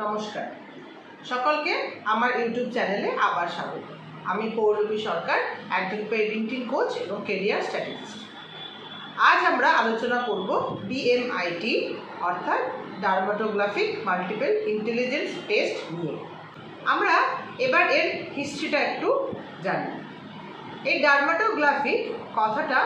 নমস্কার। সকলকে আমার ইউটিউব চ্যানেলে আবার স্বাগত। আমি পৌলমী সরকার একজন পেরেন্টিং কোচ এবং কেরিয়ার স্ট্র্যাটেজিস্ট আজ আমরা আলোচনা করব ডিএমআইটি অর্থাৎ ডার্মাটোগ্রাফিক মাল্টিপল ইন্টেলিজেন্স টেস্ট নিয়ে। আমরা এবার এর হিস্ট্রিটা একটু জানি। এই ডার্মাটোগ্রাফিক কথাটা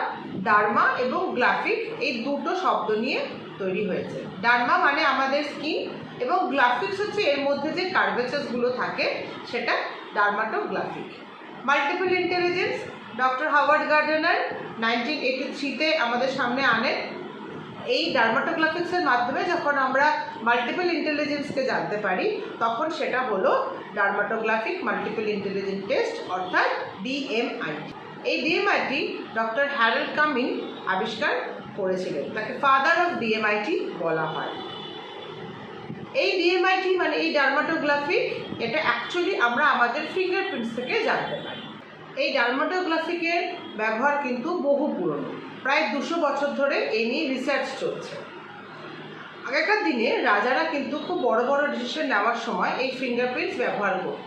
ডার্মা এবং গ্রাফিক এই দুটো শব্দ নিয়ে তৈরি হয়েছে। ডার্মা মানে আমাদের স্কিন এবং গ্রাফিক্স হচ্ছে এর মধ্যে যে কার্ভেচার্সগুলো থাকে, সেটা dermatographic multiple intelligence doctor Howard Gardner nineteen eighty থ্রিতে আমাদের সামনে আনেন। এই ডার্মাটোগ্রাফিক্সের মাধ্যমে যখন আমরা মাল্টিপল ইন্টেলিজেন্সকে জানতে পারি, তখন সেটা হলো ডার্মাটোগ্রাফিক মাল্টিপল ইন্টেলিজেন্স টেস্ট অর্থাৎ ডিএমআইটি এই ডিএমআইটি ডক্টর হ্যারল্ড কামিং আবিষ্কার করেছিলেন। তাকে ফাদার অফ ডিএমআইটি বলা হয়। এই ডিএমআইটি মানে এই ডার্মাটোগ্রাফি এটা অ্যাকচুয়ালি আমরা আমাদের ফিঙ্গারপ্রিন্টস থেকে জানতে পারি। এই ডার্মাটোগ্রাফিকের ব্যবহার কিন্তু বহু পুরনো। প্রায় দুশো বছর ধরে এই নিয়ে রিসার্চ চলছে। আগেকার দিনে রাজারা কিন্তু খুব বড় বড় ডিসিশন নেওয়ার সময় এই ফিঙ্গারপ্রিন্টস ব্যবহার করত।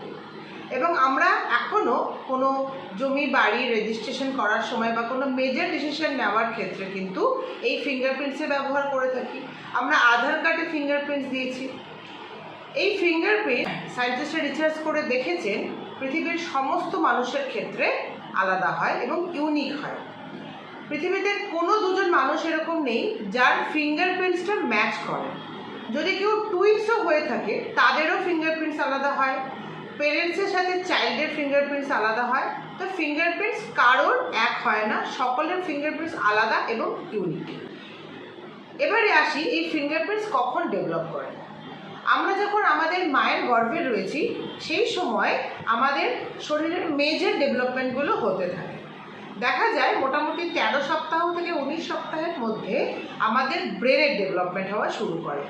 এবং আমরা এখনও কোনো জমি, বাড়ি রেজিস্ট্রেশন করার সময় বা কোনো মেজর ডিসিশন নেওয়ার ক্ষেত্রে কিন্তু এই ফিঙ্গারপ্রিন্টসের ব্যবহার করে থাকি। আমরা আধার কার্ডে ফিঙ্গারপ্রিন্টস দিয়েছি। এই ফিঙ্গারপ্রিন্ট সায়েন্টিস্টরা রিসার্চ করে দেখেছেন, পৃথিবীর সমস্ত মানুষের ক্ষেত্রে আলাদা হয় এবং ইউনিক হয়। পৃথিবীতে কোনো দুজন মানুষ এরকম নেই যার ফিঙ্গারপ্রিন্টসটা ম্যাচ করে। যদি কেউ টুইটসও হয়ে থাকে, তাদেরও ফিঙ্গারপ্রিন্টস আলাদা হয় পেরেন্টসের সাথে চাইল্ডের ফিঙ্গারপ্রিন্টস আলাদা হয়, তো ফিঙ্গারপ্রিন্টস কারোর এক হয় না, সকলের ফিঙ্গারপ্রিন্টস আলাদা এবং ইউনিক এবারে আসি, এই ফিঙ্গারপ্রিন্টস কখন ডেভেলপ করে? আমরা যখন আমাদের মায়ের গর্ভে রয়েছি, সেই সময় আমাদের শরীরের মেজর ডেভেলপমেন্টগুলো হতে থাকে। দেখা যায় মোটামুটি তেরো সপ্তাহ থেকে উনিশ সপ্তাহের মধ্যে আমাদের ব্রেনের ডেভেলপমেন্ট হওয়া শুরু করে।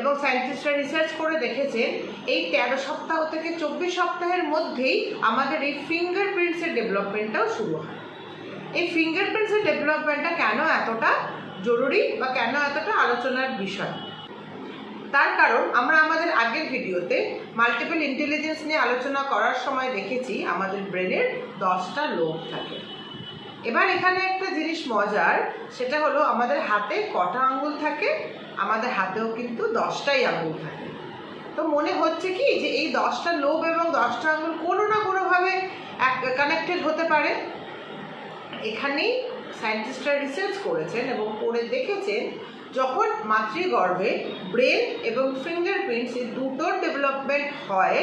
এবং সায়েন্টিস্টরা রিসার্চ করে দেখেছেন, এই তেরো সপ্তাহ থেকে চব্বিশ সপ্তাহের মধ্যেই আমাদের এই ফিঙ্গারপ্রিন্টসের ডেভেলপমেন্টটাও শুরু হয়। এই ফিঙ্গারপ্রিন্টসের ডেভেলপমেন্টটা কেন এতটা জরুরি বা কেন এতটা আলোচনার বিষয়? তার কারণ আমরা আমাদের আগের ভিডিওতে মাল্টিপল ইন্টেলিজেন্স নিয়ে আলোচনা করার সময় দেখেছি, আমাদের ব্রেনের দশটা লোভ থাকে। এবার এখানে একটা জিনিস মজার, সেটা হলো আমাদের হাতে কটা আঙ্গুল থাকে, আমাদের হাতেও কিন্তু দশটাই আঙ্গুল থাকে। তো মনে হচ্ছে কি যে এই দশটা লোভ এবং দশটা আঙ্গুল কোনো না কোনোভাবে কানেক্টেড হতে পারে। এখানেই সায়েন্টিস্টরা রিসার্চ করেছেন এবং করে দেখেছেন যখন মাতৃগর্ভে ব্রেন এবং ফিঙ্গারপ্রিন্টস এই দুটোর ডেভেলপমেন্ট হয়,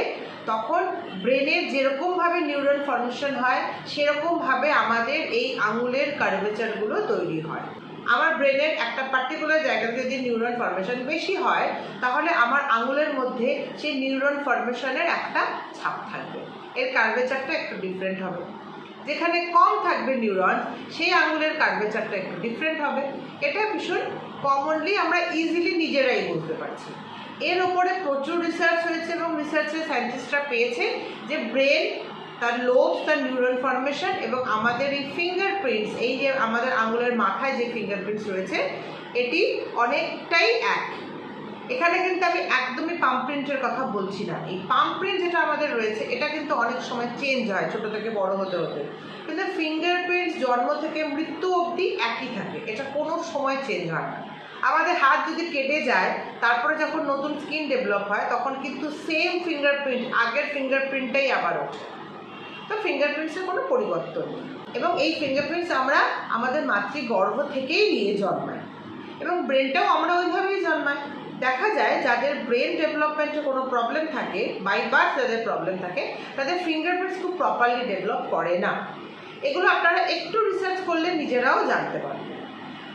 তখন ব্রেনের যেরকমভাবে নিউরন ফর্মেশন হয়, সেরকমভাবে আমাদের এই আঙুলের কার্ভেচারগুলো তৈরি হয়। আমার ব্রেনের একটা পার্টিকুলার জায়গাতে যদি নিউরন ফর্মেশন বেশি হয়, তাহলে আমার আঙুলের মধ্যে সেই নিউরন ফর্মেশনের একটা ছাপ থাকবে। এর কার্ভেচারটা একটু ডিফারেন্ট হবে। যেখানে কম থাকবে নিউরন, সেই আঙুলের কার্ভেচারটা একটু ডিফারেন্ট হবে। এটা ভীষণ কমনলি আমরা ইজিলি নিজেরাই বুঝতে পারছি। এর ওপরে প্রচুর রিসার্চ হয়েছে এবং রিসার্চে সায়েন্টিস্টরা পেয়েছে যে ব্রেন তার লোভ তার নিউরাল ফর্মেশন এবং আমাদের এই ফিঙ্গারপ্রিন্টস এই যে আমাদের আঙুলের মাথায় যে ফিঙ্গারপ্রিন্টস রয়েছে, এটি অনেকটাই এক। এখানে কিন্তু আমি একদমই পাম্প প্রিন্টের কথা বলছি না। এই পাম্প প্রিন্ট যেটা আমাদের রয়েছে, এটা কিন্তু অনেক সময় চেঞ্জ হয় ছোট থেকে বড় হতে হতে। কিন্তু ফিঙ্গারপ্রিন্টস জন্ম থেকে মৃত্যু অবধি একই থাকে, এটা কোনো সময় চেঞ্জ হয় না। আমাদের হাত যদি কেটে যায়, তারপরে যখন নতুন স্কিন ডেভেলপ হয়, তখন কিন্তু সেম ফিঙ্গারপ্রিন্ট আগের ফিঙ্গারপ্রিন্টটাই আবার ওঠে। তো ফিঙ্গারপ্রিন্টসের কোনো পরিবর্তন নেই। এবং এই ফিঙ্গারপ্রিন্টস আমরা আমাদের মাতৃগর্ভ থেকেই নিয়ে জন্মাই। এবং ব্রেনটাও আমরা ওইভাবেই জন্মাই। দেখা যায় যাদের ব্রেন ডেভেলপমেন্টে কোনো প্রবলেম থাকে বাই বার্থ যাদের প্রবলেম থাকে, তাদের ফিঙ্গারপ্রিন্টস খুব প্রপারলি ডেভেলপ করে না। এগুলো আপনারা একটু রিসার্চ করলে নিজেরাও জানতে পারবেন।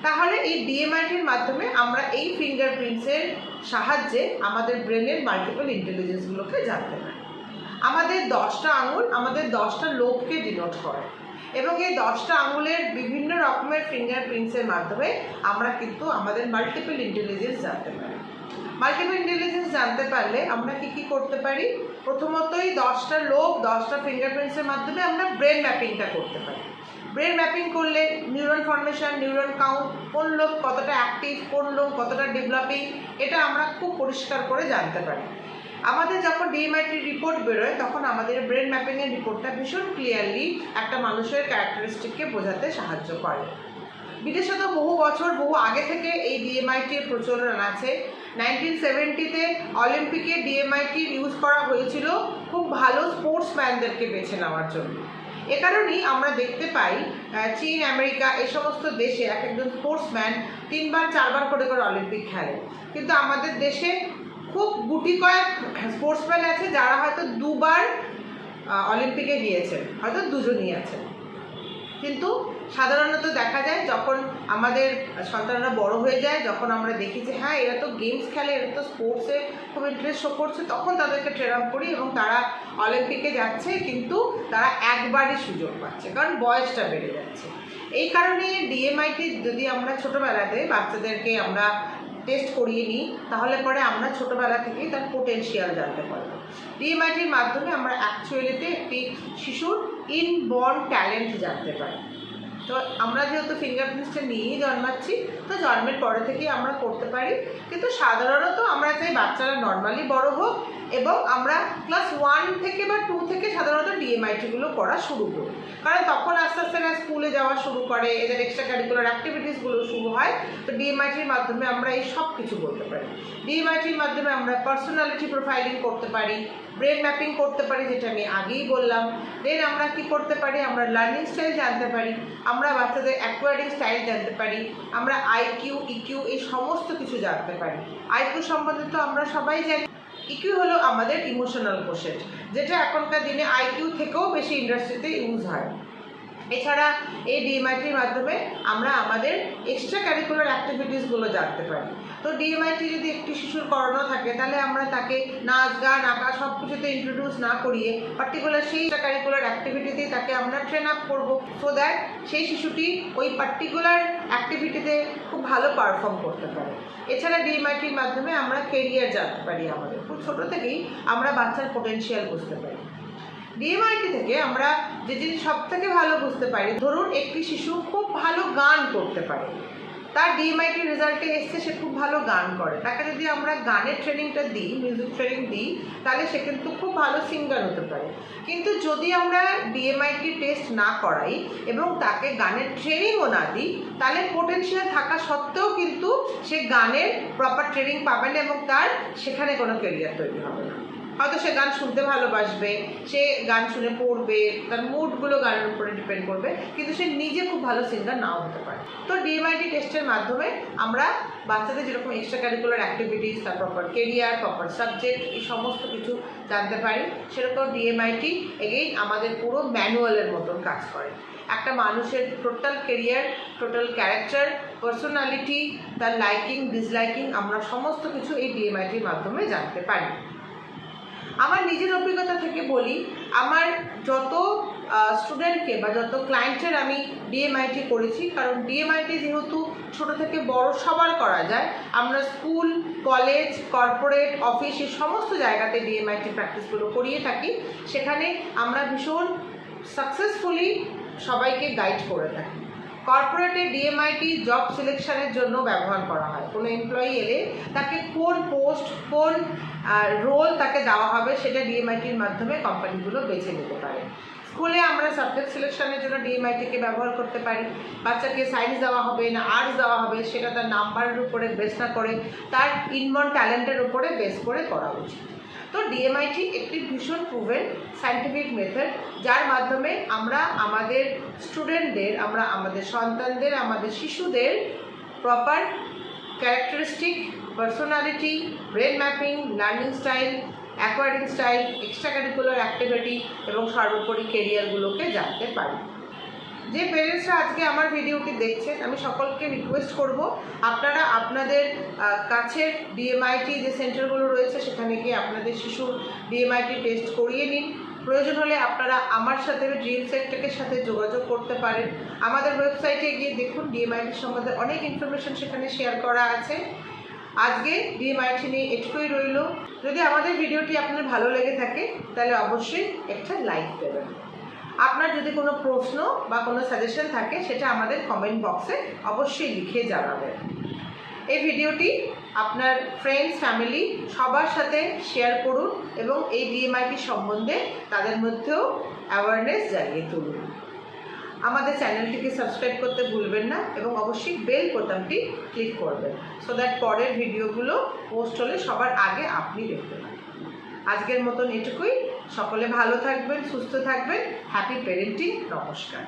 তাহলে এই ডিএমআইটির মাধ্যমে আমরা এই ফিঙ্গারপ্রিন্টসের সাহায্যে আমাদের ব্রেনের মাল্টিপল ইন্টেলিজেন্সগুলোকে জানতে পারি। আমাদের দশটা আঙুল আমাদের দশটা লোককে ডিনোট করে। এবং এই দশটা আঙুলের বিভিন্ন রকমের ফিঙ্গারপ্রিন্টসের মাধ্যমে আমরা কিন্তু আমাদের মাল্টিপল ইন্টেলিজেন্স জানতে পারি। মাল্টিপল ইন্টেলিজেন্স জানতে পারলে আমরা কি কি করতে পারি? প্রথমতই দশটা লোক, দশটা ফিঙ্গারপ্রিন্টসের মাধ্যমে আমরা ব্রেন ম্যাপিংটা করতে পারি। ব্রেন ম্যাপিং করলে নিউরন ফর্মেশন নিউরন কাউন্ট কোন লোক কতটা অ্যাক্টিভ কোন লোক কতটা ডেভেলপিং এটা আমরা খুব পরিষ্কার করে জানতে পারি। আমাদের যখন ডিএমআইটির রিপোর্ট বেরোয়, তখন আমাদের ব্রেন ম্যাপিংয়ের রিপোর্টটা ভীষণ ক্লিয়ারলি একটা মানুষের ক্যারেক্টারিস্টিককে বোঝাতে সাহায্য করে। বিদেশে তো বহু বছর, বহু আগে থেকে এই ডিএমআইটির প্রচলন আছে। নাইনটিন সেভেন্টিতে অলিম্পিকে ডিএমআইটির ইউজ করা হয়েছিল, খুব ভালো স্পোর্টসম্যানদেরকে বেছে নেওয়ার জন্য। এ কারণেই আমরা দেখতে পাই চীন, আমেরিকা এই সমস্ত দেশে এক একজন স্পোর্টসম্যান তিনবার, চারবার করে করে অলিম্পিক খেলে। কিন্তু আমাদের দেশে খুব গুটি কয়েক স্পোর্টসম্যান আছে যারা হয়তো দুবার অলিম্পিকে গিয়েছেন হয়তো দুজনই আছেন কিন্তু সাধারণত দেখা যায় যখন আমাদের সন্তানরা বড় হয়ে যায়, যখন আমরা দেখি যে হ্যাঁ এরা তো গেমস খেলে, এরা তো স্পোর্টসে খুব ইন্টারেস্ট শো করছে, তখন তাদেরকে ট্রেন আপ করি এবং তারা অলিম্পিকে যাচ্ছে, কিন্তু তারা একবারই সুযোগ পাচ্ছে, কারণ বয়সটা বেড়ে যাচ্ছে। এই কারণে ডিএমআইটি যদি আমরা ছোটোবেলাতে বাচ্চাদেরকে আমরা টেস্ট করিয়ে নিই, তাহলে পরে আমরা ছোটোবেলা থেকেই তার পোটেন্সিয়াল জানতে পারব। ডিএমআইটির মাধ্যমে আমরা অ্যাকচুয়ালিতে একটি শিশুর ইনবর্ন ট্যালেন্ট জানতে পারি। তো আমরা যেহেতু ফিঙ্গারপ্রিন্টসটা নিয়েই জন্মাচ্ছি, তো জন্মের পরে থেকেই আমরা করতে পারি। কিন্তু সাধারণত আমরা চাই বাচ্চারা নর্মালি বড় হোক এবং আমরা ক্লাস ওয়ান থেকে বা টু থেকে সাধারণত ডিএমআইটিগুলো করা শুরু করি। কারণ তখন আস্তে আস্তে এরা স্কুলে যাওয়া শুরু করে, এদের এক্সট্রা কারিকুলার অ্যাক্টিভিটিসগুলো শুরু হয়, তো ডিএমআইটির মাধ্যমে আমরা এই সব কিছু বলতে পারি ডিএমআইটির মাধ্যমে আমরা পার্সোনালিটি প্রোফাইলিং করতে পারি ব্রেন ম্যাপিং করতে পারি, যেটা আমি আগেই বললাম। দেন আমরা কি করতে পারি? আমরা লার্নিং স্টাইল জানতে পারি। আমরা বাচ্চাদের অ্যাকোয়ারিং স্টাইল জানতে পারি, আমরা আইকিউ ইকিউ এই সমস্ত কিছু জানতে পারি। আইকিউ সম্বন্ধে তো আমরা সবাই জানি। ইকিউ হলো আমাদের ইমোশনাল কোশেন্ট যেটা এখনকার দিনে আইকিউ থেকেও বেশি ইন্ডাস্ট্রিতে ইউজ হয়। এছাড়া এই ডিএমআইটির মাধ্যমে আমরা আমাদের এক্সট্রা ক্যারিকুলার অ্যাক্টিভিটিসগুলো জানতে পারি। তো ডিএমআইটি যদি একটি শিশুর করানো থাকে, তাহলে আমরা তাকে নাচ, গান, আঁকা সব কিছুতে ইন্ট্রোডিউস না করিয়ে পার্টিকুলার সেই ক্যারিকুলার অ্যাক্টিভিটিতেই তাকে আমরা ট্রেন আপ করব। সো দ্যাট সেই শিশুটি ওই পার্টিকুলার অ্যাক্টিভিটিতে খুব ভালো পারফর্ম করতে পারে। এছাড়া ডিএমআইটির মাধ্যমে আমরা কেরিয়ার জানতে পারি আমাদের। খুব ছোটো থেকেই আমরা বাচ্চার পোটেনশিয়াল বুঝতে পারি। ডিএমআইটি থেকে আমরা যে জিনিস সব থেকে ভালো বুঝতে পারি, ধরুন একটি শিশু খুব ভালো গান করতে পারে। তার ডিএমআইটি রেজাল্টে এসছে, সে খুব ভালো গান করে। তাকে যদি আমরা গানের ট্রেনিংটা দিই মিউজিক ট্রেনিং দিই, তাহলে সে কিন্তু খুব ভালো সিঙ্গার হতে পারে। কিন্তু যদি আমরা ডিএমআইটি টেস্ট না করাই এবং তাকে গানের ট্রেনিংও না দিই, তাহলে পোটেনশিয়াল থাকা সত্ত্বেও কিন্তু সে গানের প্রপার ট্রেনিং পাবে না এবং তার সেখানে কোনো কেরিয়ার তৈরি হবে না। হয়তো সে গান শুনতে ভালোবাসবে, সে গান শুনে পড়বে, তার মুডগুলো গানের উপরে ডিপেন্ড করবে, কিন্তু সে নিজে খুব ভালো সিঙ্গার নাও হতে পারে। তো ডিএমআইটি টেস্টের মাধ্যমে আমরা বাচ্চাদের যেরকম এক্সট্রা কারিকুলার অ্যাক্টিভিটিস তার প্রপার কেরিয়ার প্রপার সাবজেক্ট এই সমস্ত কিছু জানতে পারি, সেরকম ডিএমআইটি এগেইন আমাদের পুরো ম্যানুয়ালের মতন কাজ করে। একটা মানুষের total career total character personality তার লাইকিং ডিসলাইকিং আমরা সমস্ত কিছু এই ডিএমআইটির মাধ্যমে জানতে পারি। আমার নিজের অভিজ্ঞতা থেকে বলি, আমার যত স্টুডেন্টকে বা যত ক্লায়েন্টের আমি ডিএমআইটি করেছি, কারণ ডিএমআইটি যেহেতু ছোট থেকে বড় সবার করা যায়, আমরা স্কুল কলেজ কর্পোরেট অফিস এই সমস্ত জায়গাতে ডিএমআইটি প্র্যাকটিসগুলো করিয়ে থাকি, সেখানে আমরা ভীষণ সাকসেসফুলি সবাইকে গাইড করে থাকি। কর্পোরেটে ডিএমআইটি জব সিলেকশনের জন্য ব্যবহার করা হয়। কোনো এমপ্লয়ি এলে তাকে কোন পোস্ট কোন রোল তাকে দেওয়া হবে সেটা ডিএমআইটির মাধ্যমে কোম্পানিগুলো বেছে নিতে পারে। স্কুলে আমরা সাবজেক্ট সিলেকশনের জন্য ডিএমআইটিকে ব্যবহার করতে পারি। বাচ্চাকে সায়েন্স দেওয়া হবে না আর্টস দেওয়া হবে, সেটা তার নাম্বারের উপরে বেস না করে, তার ইনবর্ন ট্যালেন্টের উপরে বেস করে করা উচিত। তো ডিএমআইটি একটি ভীষণ প্রুভেন সায়েন্টিফিক মেথড যার মাধ্যমে আমরা আমাদের স্টুডেন্টদের আমরা আমাদের সন্তানদের, আমাদের শিশুদের proper characteristic personality brain mapping learning style acquiring style extra curricular activity এবং সর্বোপরি কেরিয়ারগুলোকে জানতে পারি। যে পেরেন্টসরা আজকে আমার ভিডিওটি দেখছেন, আমি সকলকে রিকোয়েস্ট করব, আপনারা আপনাদের কাছের ডিএমআইটি যে সেন্টারগুলো রয়েছে, সেখানে গিয়ে আপনাদের শিশুর ডিএমআইটি টেস্ট করিয়ে নিন। প্রয়োজন হলে আপনারা আমার সাথে ড্রিম সেক্টরের সাথে যোগাযোগ করতে পারেন। আমাদের ওয়েবসাইটে গিয়ে দেখুন ডিএমআইটি সম্বন্ধে অনেক ইনফরমেশন সেখানে শেয়ার করা আছে। আজকে ডিএমআইটি নিয়ে এটুকুই রইল। যদি আমাদের ভিডিওটি আপনার ভালো লেগে থাকে, তাহলে অবশ্যই একটা লাইক দেবেন। আপনার যদি কোনো প্রশ্ন বা কোনো সাজেশন থাকে, সেটা আমাদের কমেন্ট বক্সে অবশ্যই লিখে জানাবেন। এই ভিডিওটি আপনার ফ্রেন্ডস ফ্যামিলি সবার সাথে শেয়ার করুন এবং এই ডিএমআইটি সম্বন্ধে তাদের মধ্যেও অ্যাওয়ারনেস জাগিয়ে তুলুন। আমাদের চ্যানেলটিকে সাবস্ক্রাইব করতে ভুলবেন না এবং অবশ্যই বেল বোতামটি ক্লিক করবেন সো দ্যাট পরের ভিডিওগুলো পোস্ট হলে সবার আগে আপনি দেখতে পান। আজকের মতন এটুকুই। সকলে ভালো থাকবেন সুস্থ থাকবেন। হ্যাপি পেরেন্টিং নমস্কার।